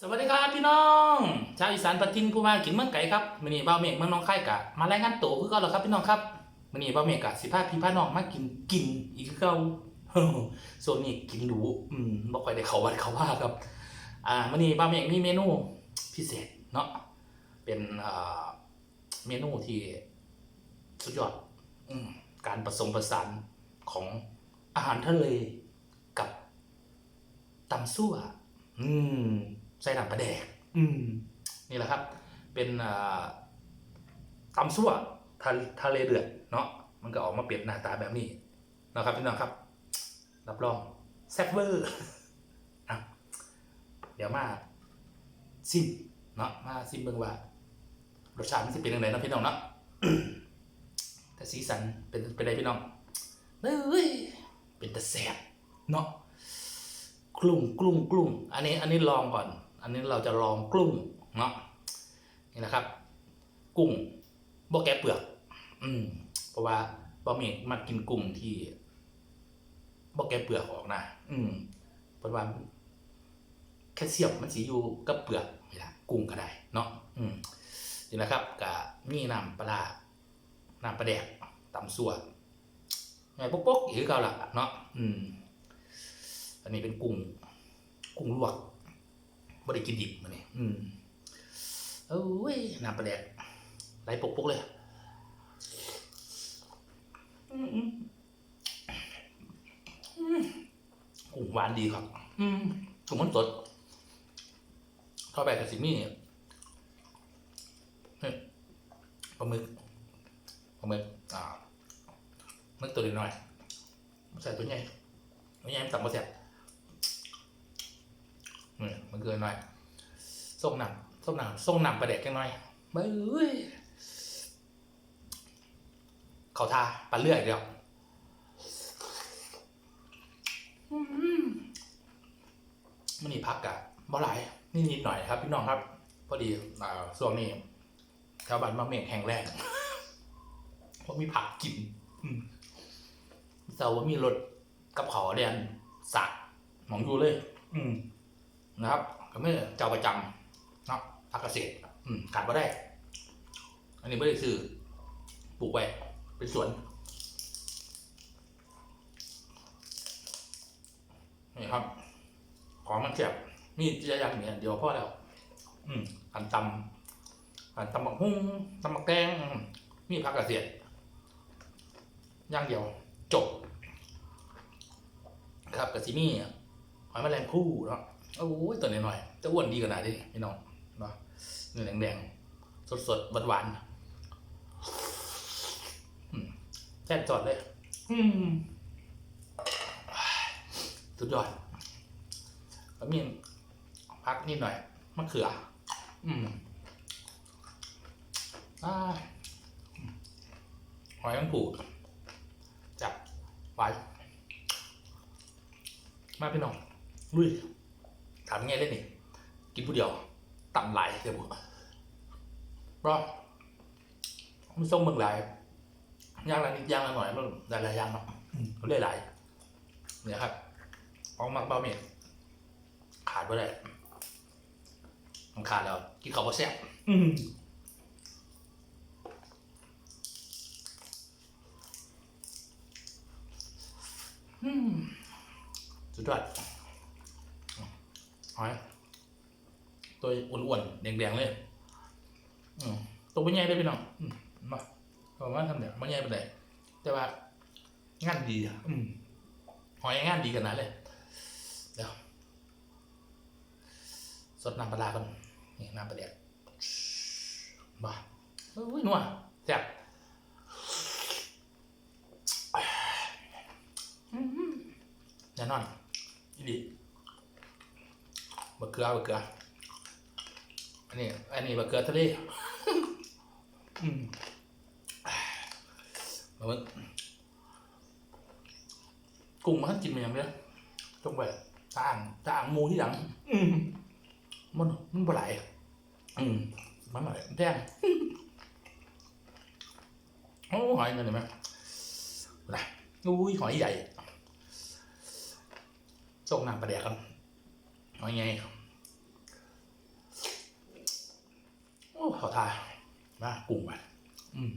สวัสดีครับพี่น้องชาวอีสานปะทินผู้มากินเมืองไก่ครับมื้อนี้บ้าเมฆเมืองน้องค่กะมารายงานตัวคือเก่าแล้วครับพี่น้องครับมื้อนี้บ้าเมฆกะสิพาพี่พาน้องมากินกินอีกเก่าส่วนนี้กินหรูอืมบ่ค่อยได้เขาวัดเขาว่าครับ อ่ามื้อนี้บ้าเมฆมีเมนูพิเศษเนาะเป็นอ่าเมนูที่สุดยอดอืมการผสมผสานของอาหารทะเลกับตำซั่วอืม ใส่น้ำปลาแดกอืม นี่แหละครับ เป็นอ่าตำซั่วทะทะเลเดือดเนาะมันก็ออกมาเปลี่ยนหน้าตาแบบนี้นะครับพี่น้องครับ รับรองแซ่บเวอร์อะเดี๋ยวมาซิมเนาะมาซิมเบิ่งว่ารสชาติมันจะเป็นยังไงเนาะพี่น้องเนาะแต่สีสันเป็นเป็นไรพี่น้องเฮ้ยเป็นตะแซ่บเนาะกลุ่มกลุ่มกลุ่มอันนี้อันนี้ลองก่อน อันนี้เราจะลองกลุ่มเนาะนี่นะครับ กุ้งบ่แกะเปลือก อืมเพราะว่าบะหมี่มากินกุ้งที่บ่แกะเปลือกออกนะอืมเพราะว่าแคลเซียมมันสีอยู่กับเปลือกนี่ละกุ้งก็ได้เนาะอืมนี่นะครับกับมีน้ำปลาน้ำปลาแดกตำส่วนไงปุ๊กๆอีกคือเก่าละเนาะอืมอันนี้เป็นกุ้งกุ้งลวก ไม่ได้กินดิบมันนี่อืมเอ้ยน้ำปลาแดกไหลปกๆเลยอืมอืมอืมกุ้งหวานดีครับ อืมกุ้งมันสดเข้าไปกับสิมี่เนี่ยนี่ปลาหมึกปลาหมึกอ่าหมึกตัวเล็กน้อยใส่ตัวใหญ่ตัวใหญ่มันต่ำกว่าแซ่บนี่ มันเกินหน่อยส่งหนังส่งหนังส่งหนังประเด็กกันหน่อยเบ้ยเขาทาปลาเลื่อยเดียวมันนี่พักกะบ่หลายนี่นิดหน่อยครับ พี่น้องครับ พอดีอ่วงนี้ชาวบ้านมาเมฆแห่งแรกเพราะมีผักกินอืมแต่ว่ามีรถกับขาเรียนสักหมองอยู่เลย อืม นะครับก็ไม่เจ้าประจำเนาะภาคเกษตรขาดไม่ได้ อันนี้ไม่ได้ซื้อปลูกไว้เป็นสวนนี่ครับของมันเจ็บมีจะอย่างเนี้ยเดียวพอแล้ว อืมอันตำอันตำบักหุ่งตำบักแกงมีผักกระเสียดย่างเดียวจบ ครับกับซิมี่หอยแมลงภู่เนาะ โอ้ยตัวน้อยๆจะอ้วนดีขนาดนี้พี่น้องเนาะเนื้อแดงๆ สดๆหวานๆอืมแซ่บจอดเลยอืมสุดยอดแล้วมีพักนิดหน่อยมะเขือ อืมอ่าหอยแมงผูจับไว้มาพี่น้องลุย ถามง่ายเลยนี่ กินผู้เดียวต่ำหลายเดี๋ยวบอกเพราะมันส่งเมืองหลายย่างละนิดย่างละหน่อยมันหลายหลายๆอย่างเนาะเขาเรียกหลายเนี่ยครับออกมาเบาเมียขาดไปเลยมันขาดแล้วกินข้าวบ่แซ่บอืมอืมสุดยอด หอย ตัวอ้วนๆแดงๆเลยตัวไม่ใหญ่เลยพี่น้องอืมมาผมว่าทำเนี่ยไม่ใหญ่เป็นไรแต่ว่างานดีอะอืมหอยงานดีกันนะเลยเดี๋ยวสดน้ำปลากันนี่น้ำปลาแดกบ้าอุ้ยนัวแซ่บอืมแน่นอนอีดี บะเกลือบะเกลือ อันนี้ อันนี้บะเกลือทะเลอืมมาเบิ่งกุ้งมันกินมันยังเนี้ยจงไปต่างต่างหมูที่หลัง อืมมันมันบ่ไหลายอืมมันไหลแดงโอ้หอยเงินเห็นไหมนะอุ้ยหอยใหญ่ส่งน้ำปลาแดกกัน หอยไงขอทายมากุ้งไปอืม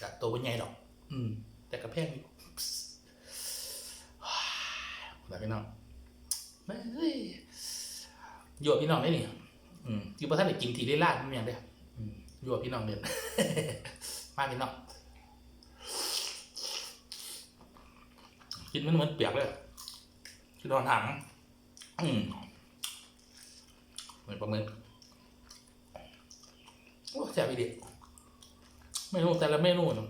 กะตัวเป็นไงดอก อืม แต่กระเพงอยู่แบบพี่น้องไม่เฮ้ยอยู่กับพี่น้องได้นี่อืมอยู่ประท่านได้กินทีได้ลาดมันอย่างเดียวอืมอยู่กับพี่น้องเด่นมาพี่น้องกินมันเหมือนเปียกเลย กินนอนหังอืมเหมือนปลาหมึกโอ้แซ่บอีเด็กเมนูแต่ละเมนูน่ะ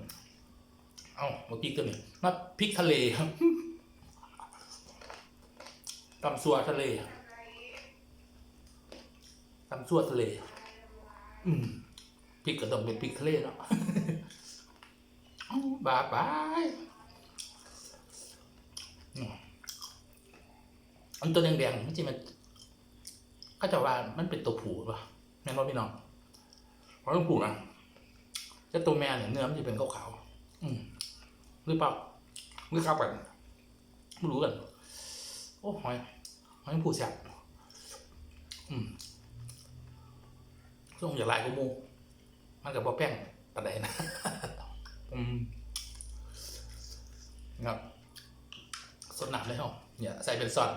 เอ้ามาพริกตัวนี้มาพริกทะเลครับตำซัวทะเลตำซัวทะเล อืมพริกก็ต้องเป็นพริกทะเลเนาะเอ้าบาบายอืม อันตัวแดงๆมันจะมันก็จะว่ามันเป็นตัวผูป่ะแม่นว่าพี่น้องเพราะตัวผูนะจะตัวแม่เนี่ยเนื้อมันจะเป็นขาวๆอืมหรือเปล่าหรือครับกันไม่รู้กันโอ้หอยหอยผูแสบอืมส่งอย่าลายกูมูมันกับบ่แป้งปานใดนะอืมครับสดหนักเลยเหรอเนี่ยใส่เป็นซอน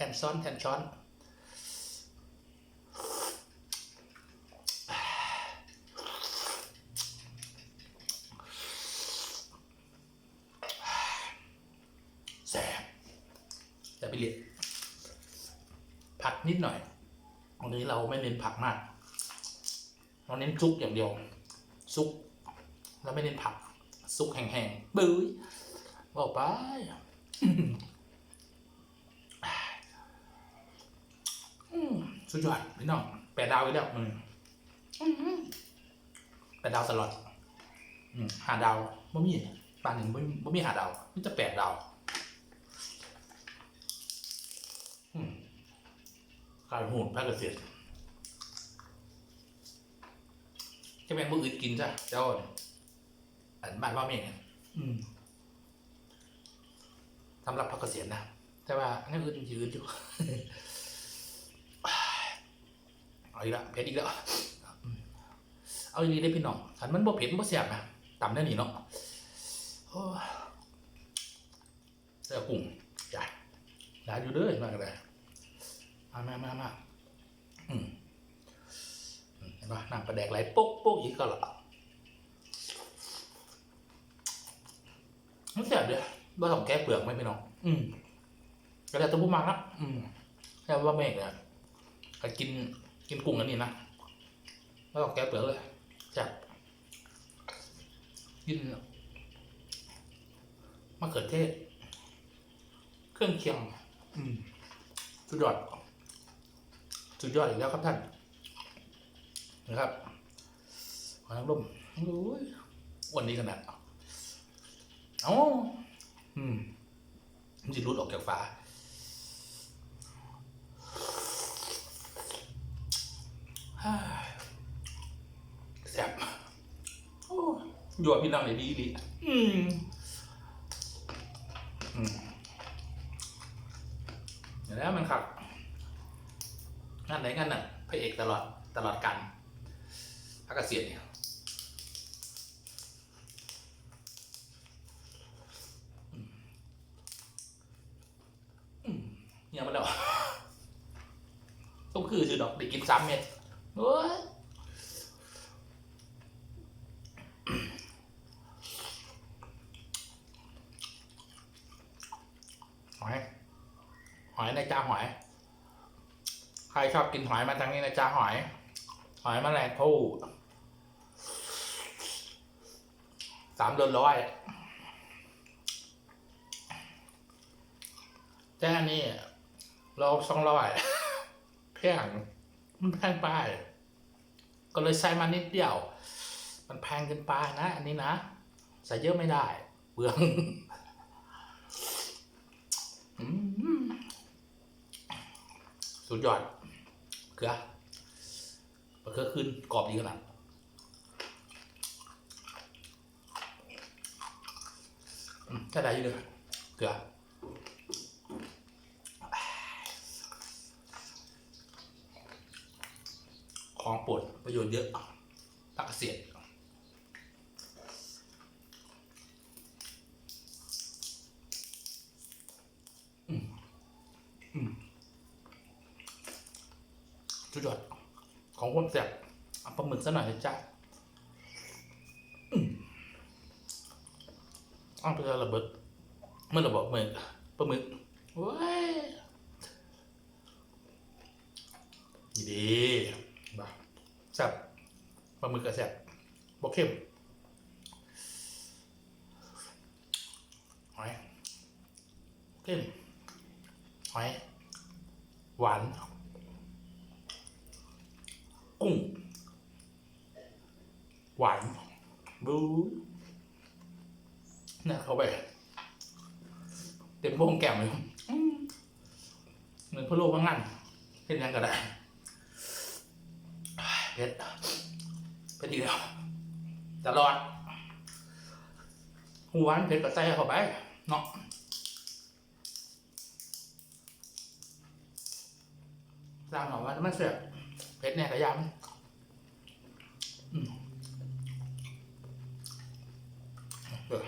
แทนซ้อนแทนช้อน แสบแต่ไปเรียนผักนิดหน่อยวันนี้เราไม่เน้นผักมาก เราเน้นซุกอย่างเดียว ซุกแล้วไม่เน้นผัก ซุกแห้งๆบื้ยบอกไป อืม สุดยอดพี่น้องแปดดาวอีกแล้วอืมแปดดาวตลอดอืมหาดาวบ่มีปานหนึ่งบ่มีบ่มีหาดาวมันจะแปดดาวอืมการหูดภาคเกษตรจะเป็นมืออื่นกินจ้ะเจ้าอันบ้านว่าเมงเนี่ยอืมสำหรับภาคเกษตรนะ แต่ว่าอันนี้อื่นยืดอยู่ เอาอีกแล้วเผ็ดอีกแล้วเอาอีกได้พี่น้องขันมันบ่เผ็ดบ่แซ่บนะต่ำได้หนีเนาะเสื้อกุ้งจ้ะได้อยู่เด้อมากันเลยมามามามาอืมเห็นปะน้ำปลาแดกไหลโป๊กโป๊กอีกก็ละมันแซ่บเด้อบ่ต้องแก้เปลือกไหมพี่น้อง อืมก็แล้วแต่ผู้มักนะอืมแค่ว่าแม่งเนี่ยก็กิน กินกุ้งอันนี้นะแล้วก็แกะเปลือกเลยจับกินมะเขือเทศ เครื่องเคียง อืมสุดยอดสุดยอดอีกแล้วครับท่านนะครับหอยนางรมโอ้ยวันนี้ขนาด เอ้าอืมมันจะรุดออกจากฝา แซ่บโอ้หยวดพี่น้องเลยดีดีอืมอืมเดี๋ยวแล้วมันขับงานไหนงานหนึ่งพระเอกตลอดตลอดกันพักเกษียณเนี่ยอืมอืมเนี่ยมันแล้วต้องคือคือดอกได้กินสามเม็ด โอ้ยหอย หอยในจ้าหอย ใครชอบกินหอยมาทางนี้นะจ้าหอย หอยแมลงภู่สามเดือนร้อยแจ้นี่เราสองร้อยแพงมันแพงไป ก็เลยใส่มานิดเดียว มันแพงเกินไปนะ อันนี้นะใส่เยอะไม่ได้เปลืองสุดยอดเกลือมะเขือขึ้นกรอบดีขนาดอืมถ้าได้อยี่เลยเกลือ ของโปรดประโยชน์เยอะผักเกษตรอืมอืมสุดยอดของคนแซ่บเอาปลาหมึกซะหน่อยจ๊ะอืมเอ้าวไปแล้วระเบิดเมื่อระบอกหมึกปลาหมึกว้ยดี บ่าแซ่บปลาหมึกก็แซ่บบ่เข้มหอยเข้มหอย หวาน กุ้ง หวานบูน่เข้าไป เต็มโป่งแก้มเลยมเหมือนพะโล้ข้างล่างเห็นยังก็ได้ เผ็ดเผ็ดอีกแล้วตลอดหวานเผ็ดก็ใส่เข้าไปเนาะสร้างหน่อยว่ามันเสียบเผ็ดแน่กระยำอืมเออ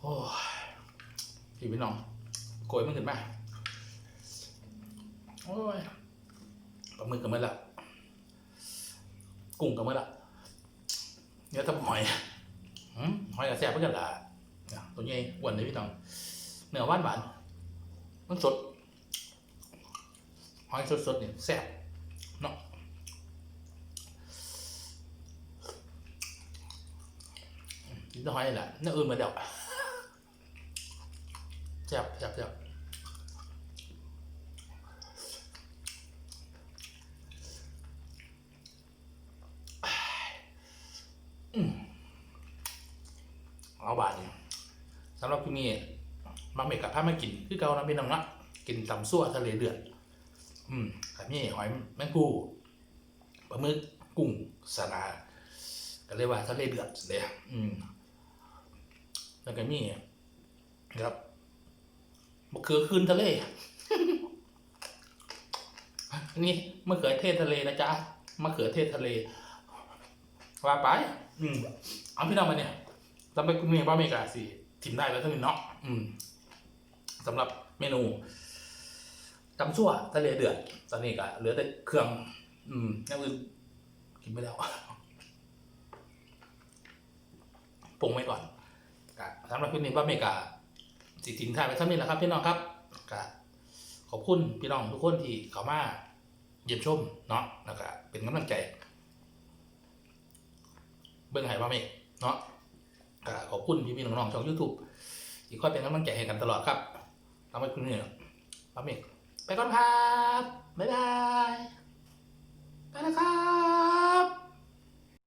โอ้ยพี่พี่น้องโกยมันขึ้นมาโอ้ยปลาหมึกกับมันละ กุ้งกับมันละเนื้อทับหอยหอยกับแซ่บเพื่อนกันละอะตัวใหญ่อ้วนเลยพี่น้องเนื้อหวานหวานมันสดหอยสดๆเนี่ยแซ่บเนาะกินแต่หอยนี่แหละเนื้ออื่นมาเดี๋ยวแซ่บแซ่บแซ่บ เอาบาทนี่สำหรับที่นี่มาเมกกับผ้ามากิน คือเกานะพี่น้องนะกินตำซั่วทะเลเดือด อืมกับนี่หอยแมงปูปลาหมึกกุ้งสาลาก็เรียกว่าทะเลเดือดเลยอะอืมแล้วก็มีครับมะเขือคืนทะเลนี่มะเขือเทศทะเลนะจ๊ะมะเขือเทศทะเล ว่าไป อืม เอาพี่น้องมาเนี่ยสำหรับคุณเมียบ้าเมกาสิทิมได้แล้วทั้งนี้เนาะอืมสำหรับเมนูตำซั่วทะเลเดือด ตอนนี้ก็เหลือแต่เครื่อง อืมอย่างอื่นกินไม่แล้วปรุงไว้ก่อนก็สำหรับคุณเมียบ้าเมกาสิทิ้งท้ายไปเท่านี้แหละครับ พี่น้องครับก็ขอบคุณพี่น้องทุกคนที่เข้ามาเยี่ยมชมเนาะแล้วก็เป็นกำลังใจ เบื้องไหมาเมฆเนาะขอบคุณพี่พี่ๆน้องๆช่องยูทูบที่คอยเป็นกำลังใจให้กันตลอดครับทำให้คุณเนี่ยมาเมฆไปก่อนครับบ๊ายบายไปนะครับ